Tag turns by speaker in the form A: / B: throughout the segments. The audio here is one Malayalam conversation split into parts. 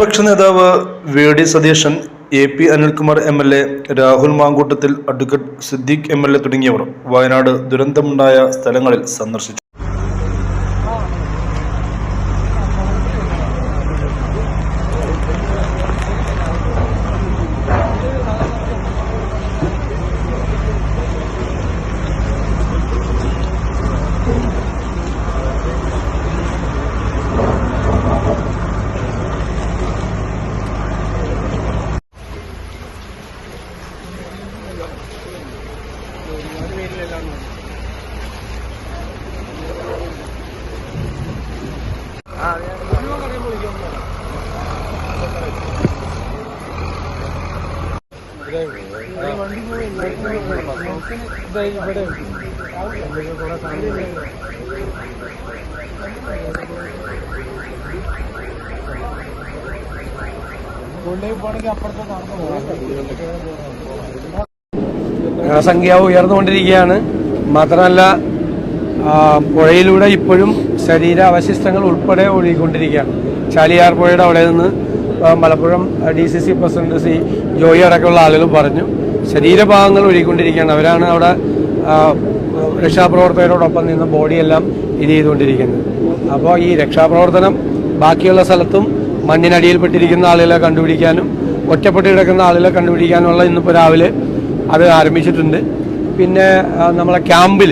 A: പ്രതിപക്ഷ നേതാവ് V D Satheesan A P Anilkumar M L A Rahul Mankoottathil advocate Siddique M L A തുടങ്ങിയവർ വയനാട് ദുരന്തമുണ്ടായ സ്ഥലങ്ങളിൽ സന്ദർശിച്ചു.
B: ജനസംഖ്യ ഉയർന്നുകൊണ്ടിരിക്കുകയാണ്. മാത്രമല്ല പുഴയിലൂടെ ഇപ്പോഴും ശരീരാവശിഷ്ടങ്ങൾ ഉൾപ്പെടെ ഒഴുകിക്കൊണ്ടിരിക്കുകയാണ്. ചാലിയാർ പുഴയുടെ അവിടെ നിന്ന് Malappuram D C C president C Joy അടക്കമുള്ള ആളുകൾ പറഞ്ഞു ശരീരഭാഗങ്ങൾ ഒഴുകിക്കൊണ്ടിരിക്കുകയാണ്. അവരാണ് അവിടെ രക്ഷാപ്രവർത്തകരോടൊപ്പം നിന്ന് ബോഡിയെല്ലാം ഇത് ചെയ്തുകൊണ്ടിരിക്കുന്നത്. അപ്പോൾ ഈ രക്ഷാപ്രവർത്തനം ബാക്കിയുള്ള സ്ഥലത്തും മണ്ണിനടിയിൽപ്പെട്ടിരിക്കുന്ന ആളുകളെ കണ്ടുപിടിക്കാനും ഒറ്റപ്പെട്ട് കിടക്കുന്ന ആളുകളെ കണ്ടുപിടിക്കാനുള്ള ഇന്നിപ്പോൾ രാവിലെ അത് ആരംഭിച്ചിട്ടുണ്ട്. പിന്നെ നമ്മളെ ക്യാമ്പിൽ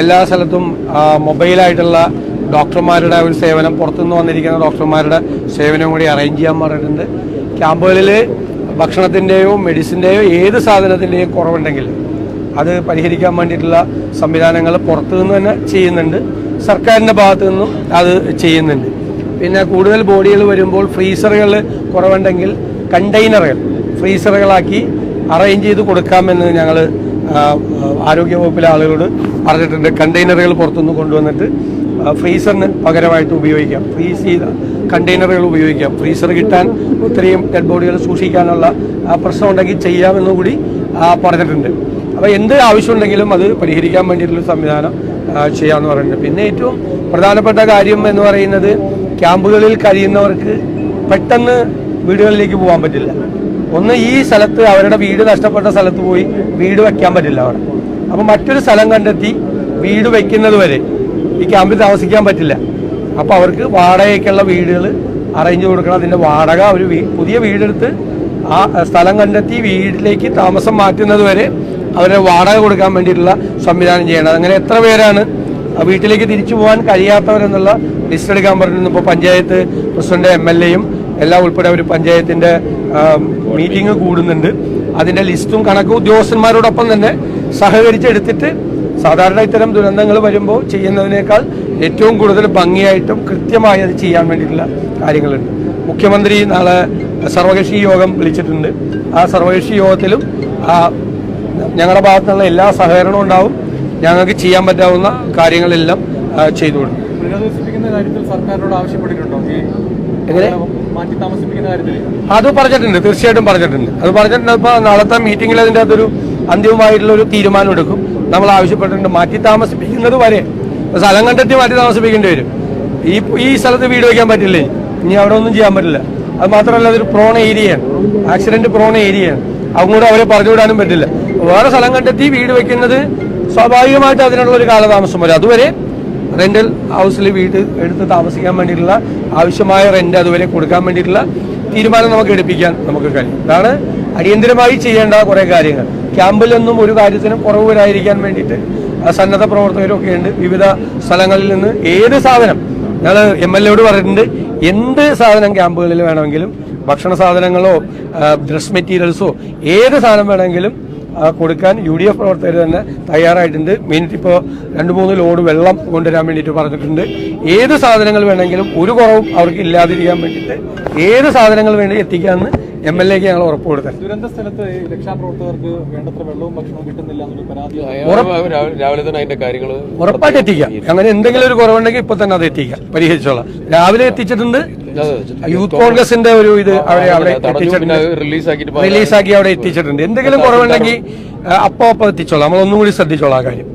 B: എല്ലാ സ്ഥലത്തും മൊബൈലായിട്ടുള്ള ഡോക്ടർമാരുടെ ഒരു സേവനം പുറത്തുനിന്ന് വന്നിരിക്കുന്ന ഡോക്ടർമാരുടെ സേവനവും കൂടി അറേഞ്ച് ചെയ്യാൻ പറഞ്ഞിട്ടുണ്ട്. ക്യാമ്പുകളിൽ ഭക്ഷണത്തിന്റെയോ മെഡിസിന്റെയോ ഏത് സാധനത്തിന്റെയും കുറവുണ്ടെങ്കിൽ അത് പരിഹരിക്കാൻ വേണ്ടിയിട്ടുള്ള സംവിധാനങ്ങൾ പുറത്തു നിന്ന് തന്നെ ചെയ്യുന്നുണ്ട്. സർക്കാരിന്റെ ഭാഗത്തു നിന്നും അത് ചെയ്യുന്നുണ്ട്. പിന്നെ കൂടുതൽ ബോഡികൾ വരുമ്പോൾ ഫ്രീസറുകൾ കുറവുണ്ടെങ്കിൽ കണ്ടെയ്നറുകൾ ഫ്രീസറുകളാക്കി അറേഞ്ച് ചെയ്ത് കൊടുക്കാമെന്ന് ഞങ്ങൾ ആരോഗ്യവകുപ്പിലെ ആളുകളോട് പറഞ്ഞിട്ടുണ്ട്. കണ്ടെയ്നറുകൾ പുറത്തുനിന്ന് കൊണ്ടുവന്നിട്ട് ഫ്രീസറിന് പകരമായിട്ട് ഉപയോഗിക്കാം. ഫ്രീസ് ചെയ്ത കണ്ടെയ്നറുകൾ ഉപയോഗിക്കാം. ഫ്രീസർ കിട്ടാൻ ഇത്രയും ഡെഡ് ബോഡികൾ സൂക്ഷിക്കാനുള്ള പ്രശ്നം ഉണ്ടെങ്കിൽ ചെയ്യാമെന്ന് കൂടി പറഞ്ഞിട്ടുണ്ട്. അപ്പോൾ എന്ത് ആവശ്യമുണ്ടെങ്കിലും അത് പരിഹരിക്കാൻ വേണ്ടിയിട്ടുള്ള സംവിധാനം ചെയ്യാമെന്ന് പറയുന്നുണ്ട് പിന്നെ ഏറ്റവും പ്രധാനപ്പെട്ട കാര്യം എന്ന് പറയുന്നത് ക്യാമ്പുകളിൽ കഴിയുന്നവർക്ക് പെട്ടെന്ന് വീടുകളിലേക്ക് പോകാൻ പറ്റില്ല. ഒന്ന് ഈ സ്ഥലത്ത് അവരുടെ വീട് നഷ്ടപ്പെട്ട സ്ഥലത്ത് പോയി വീട് വയ്ക്കാൻ പറ്റില്ല അവിടെ. അപ്പം മറ്റൊരു സ്ഥലം കണ്ടെത്തി വീട് വയ്ക്കുന്നത് വരെ ഈ ക്യാമ്പിൽ താമസിക്കാൻ പറ്റില്ല. അപ്പോൾ അവർക്ക് വാടകയ്ക്കുള്ള വീടുകൾ അറേഞ്ച് കൊടുക്കണം. അതിന്റെ വാടക അവർ പുതിയ വീടെടുത്ത് ആ സ്ഥലം കണ്ടെത്തി വീട്ടിലേക്ക് താമസം മാറ്റുന്നത് വരെ അവരെ വാടക കൊടുക്കാൻ വേണ്ടിയിട്ടുള്ള സംവിധാനം ചെയ്യണം. അങ്ങനെ എത്ര പേരാണ് വീട്ടിലേക്ക് തിരിച്ചു പോകാൻ കഴിയാത്തവരെന്നുള്ള ലിസ്റ്റ് എടുക്കാൻ പറഞ്ഞിരുന്നു. ഇപ്പോൾ പഞ്ചായത്ത് പ്രസിഡന്റ് എം എൽ എയും എല്ലാം ഉൾപ്പെടെ ഒരു പഞ്ചായത്തിന്റെ മീറ്റിംഗ് കൂടുന്നുണ്ട്. അതിന്റെ ലിസ്റ്റും കണക്കും ഉദ്യോഗസ്ഥന്മാരോടൊപ്പം തന്നെ സഹകരിച്ചെടുത്തിട്ട് സാധാരണ ഇത്തരം ദുരന്തങ്ങൾ വരുമ്പോൾ ചെയ്യുന്നതിനേക്കാൾ ഏറ്റവും കൂടുതൽ ഭംഗിയായിട്ടും കൃത്യമായി അത് ചെയ്യാൻ വേണ്ടിയിട്ടുള്ള കാര്യങ്ങളുണ്ട്. മുഖ്യമന്ത്രി നാളെ സർവകക്ഷി യോഗം വിളിച്ചിട്ടുണ്ട്. ആ സർവകക്ഷി യോഗത്തിലും ആ ഞങ്ങളുടെ ഭാഗത്തുനിന്നുള്ള എല്ലാ സഹകരണവും ഉണ്ടാവും. ഞങ്ങൾക്ക് ചെയ്യാൻ പറ്റാവുന്ന കാര്യങ്ങളെല്ലാം ചെയ്തു കൊടുക്കും എങ്ങനെ? അത് പറഞ്ഞിട്ടുണ്ട് തീർച്ചയായിട്ടും പറഞ്ഞിട്ടുണ്ട്. അത് പറഞ്ഞിട്ടുണ്ട്. നാളത്തെ മീറ്റിംഗിൽ അതിന്റെ അകത്തൊരു അന്തിമമായിട്ടുള്ള ഒരു തീരുമാനം എടുക്കും നമ്മൾ ആവശ്യപ്പെട്ടിട്ടുണ്ട്. മാറ്റി താമസിപ്പിക്കുന്നത് വരെ. സ്ഥലം കണ്ടെത്തി മാറ്റി താമസിപ്പിക്കേണ്ടി വരും. ഈ ഈ സ്ഥലത്ത് വീട് വയ്ക്കാൻ പറ്റില്ലേ? ഇനി അവിടെ ഒന്നും ചെയ്യാൻ പറ്റില്ല. അത് മാത്രമല്ല അതൊരു പ്രോൺ ഏരിയയാണ് ആക്സിഡന്റ് പ്രോൺ ഏരിയയാണ് അങ്ങോട്ട് അവരെ പറഞ്ഞു പറഞ്ഞുവിടാനും പറ്റില്ല. വേറെ സ്ഥലം കണ്ടെത്തി വീട് വെക്കുന്നത് സ്വാഭാവികമായിട്ട് അതിനുള്ള ഒരു കാലതാമസം വരും. അതുവരെ റെന്റൽ ഹൗസിൽ വീട് എടുത്ത് താമസിക്കാൻ വേണ്ടിയിട്ടുള്ള ആവശ്യമായ റെന്റ് അതുവരെ കൊടുക്കാൻ വേണ്ടിയിട്ടുള്ള തീരുമാനം നമുക്ക് എടുപ്പിക്കാൻ നമുക്ക് കഴിയും. അതാണ് അടിയന്തരമായി ചെയ്യേണ്ട കുറേ കാര്യങ്ങൾ. ക്യാമ്പിലൊന്നും ഒരു കാര്യത്തിനും കുറവ് വരാതിരിക്കാൻ വേണ്ടിയിട്ട് സന്നദ്ധ പ്രവർത്തകരൊക്കെ ഉണ്ട്. വിവിധ സ്ഥലങ്ങളിൽ നിന്ന് ഏത് സാധനം ഞങ്ങൾ എം എൽ എയോട് പറഞ്ഞിട്ടുണ്ട് എന്ത് സാധനം ക്യാമ്പുകളിൽ വേണമെങ്കിലും ഭക്ഷണ സാധനങ്ങളോ ഡ്രസ് മെറ്റീരിയൽസോ ഏത് സാധനം വേണമെങ്കിലും കൊടുക്കാൻ യു ഡി എഫ് പ്രവർത്തകർ തന്നെ തയ്യാറായിട്ടുണ്ട്. മിനിറ്റ് ഇപ്പോൾ രണ്ട് മൂന്ന് ലോഡ് വെള്ളം കൊണ്ടുവരാൻ വേണ്ടിയിട്ട് പറഞ്ഞിട്ടുണ്ട്. ഏത് സാധനങ്ങൾ വേണമെങ്കിലും ഒരു കുറവും അവർക്ക് ഇല്ലാതിരിക്കാൻ വേണ്ടിയിട്ട് ഏത് സാധനങ്ങൾ വേണ്ടി എത്തിക്കാമെന്ന് എം എൽ എക്ക് ഞങ്ങൾ ഉറപ്പ് കൊടുത്തത്.
C: ദുരന്ത സ്ഥലത്ത് രക്ഷാപ്രവർത്തകർക്ക് വേണ്ടത്ര വെള്ളവും ഭക്ഷണവും കിട്ടുന്നില്ല എന്നൊരു പരാതി
D: രാവിലെ തന്നെ അതിന്റെ കാര്യങ്ങൾ
B: ഉറപ്പായിട്ട് എത്തിക്കാം. അങ്ങനെ എന്തെങ്കിലും ഒരു കുറവുണ്ടെങ്കിൽ ഇപ്പൊ തന്നെ അത് എത്തിക്കാം. പരിഹരിച്ചോളാം. രാവിലെ എത്തിച്ചിട്ടുണ്ട്. യൂത്ത് കോൺഗ്രസിന്റെ ഒരു ഇത് അവിടെ അവിടെ എത്തിച്ചിട്ടുണ്ട്.
D: റിലീസ് ആക്കിയിട്ട്
B: റിലീസാക്കി അവിടെ എത്തിച്ചിട്ടുണ്ട്. എന്തെങ്കിലും കുറവുണ്ടെങ്കിൽ അപ്പൊ അപ്പൊ എത്തിച്ചോളാം. നമ്മൾ ഒന്നും കൂടി ശ്രദ്ധിച്ചോളാം ആ കാര്യം.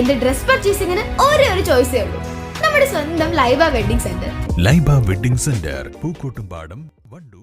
E: എന്റെ ഡ്രസ് പർച്ചേസിംഗിന് ഒരേ ഒരു ചോയ്സേ ഉള്ളൂ. നമ്മുടെ സ്വന്തം Laiba wedding centre.
F: Laiba wedding centre Pookkottumpadam Wandoor.